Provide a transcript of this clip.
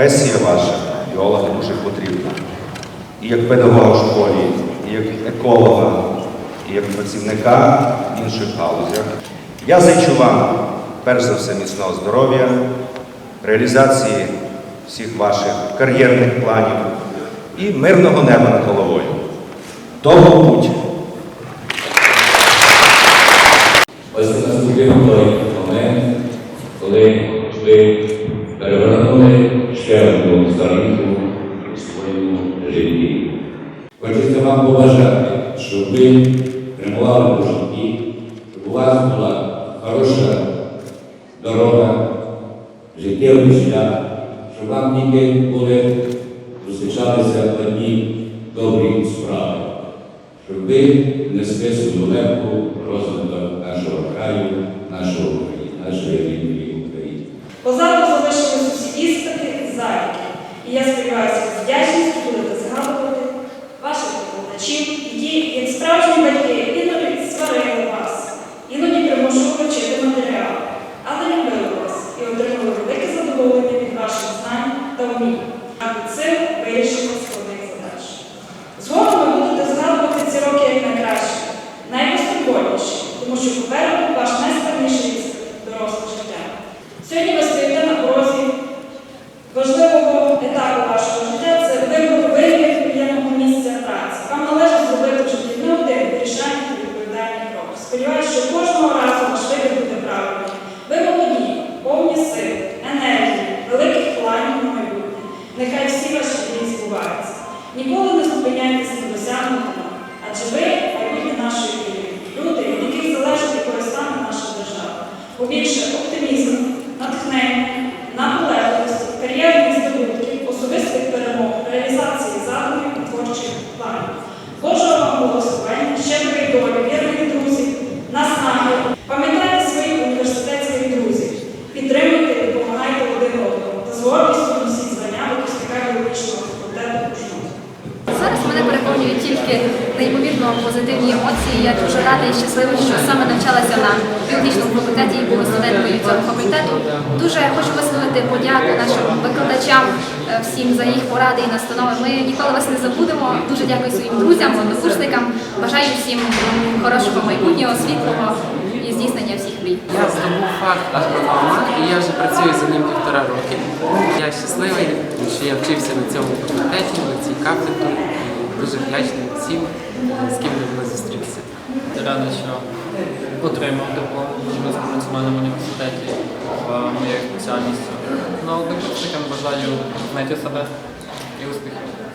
професія ваша, біолога, дуже потрібна. І як педагога в школі, і як еколога, і як працівника в інших галузях. Я зичу вам, перш за все, міцного здоров'я, реалізації всіх ваших кар'єрних планів і мирного неба над головою. Довго путь! Ось наступив той момент, коли ви перевернули ще одну сторінку у своєму житті. Хочеться вам побажати, щоб ви прямували по житті, щоб у вас була хороша дорога, життєвий шлях, щоб вам тільки були зустрічалися одні добрі справи щоб ви несли свою лепку в розвиток нашого краю, нашого України, нашої рідної України. І я сподіваюся, з вдячністю будете згадувати ваших викладачів, які, як справжні батьки, іноді сварили вас, іноді примушували вчити матеріал, але любили вас і отримали велике задоволення від ваших знань та вмінь, а під цим вирішення складних задач. Згодом ви будете згадувати ці роки як найкраще, найбезпокійніші, тому що попереду ваш найскладніший доросле життя. Сьогодні ви стоїте Ніколи не зупиняйтеся на досягнутому, адже ви мене тільки неймовірно позитивні емоції. Я дуже рада і щаслива, що саме навчалася на біологічному факультеті і була студенткою цього факультету. Дуже хочу висловити подяку нашим викладачам е, всім за їх поради і настанови. Ми ніколи вас не забудемо. Дуже дякую своїм друзям, однокурсникам. Бажаю всім хорошого майбутнього, світлого і здійснення всіх мрій. Я здобув факт агронома і я вже працюю за ним півтора роки. Я щасливий, що я вчився на цьому факультеті, на цій кафедрі. Дуже вдячний всім, з ким ми зустрітися. радий, що отримав диплом в національному університеті в моєю спеціальністю. Ну, однокурсникам бажаю знайти себе і успіхів.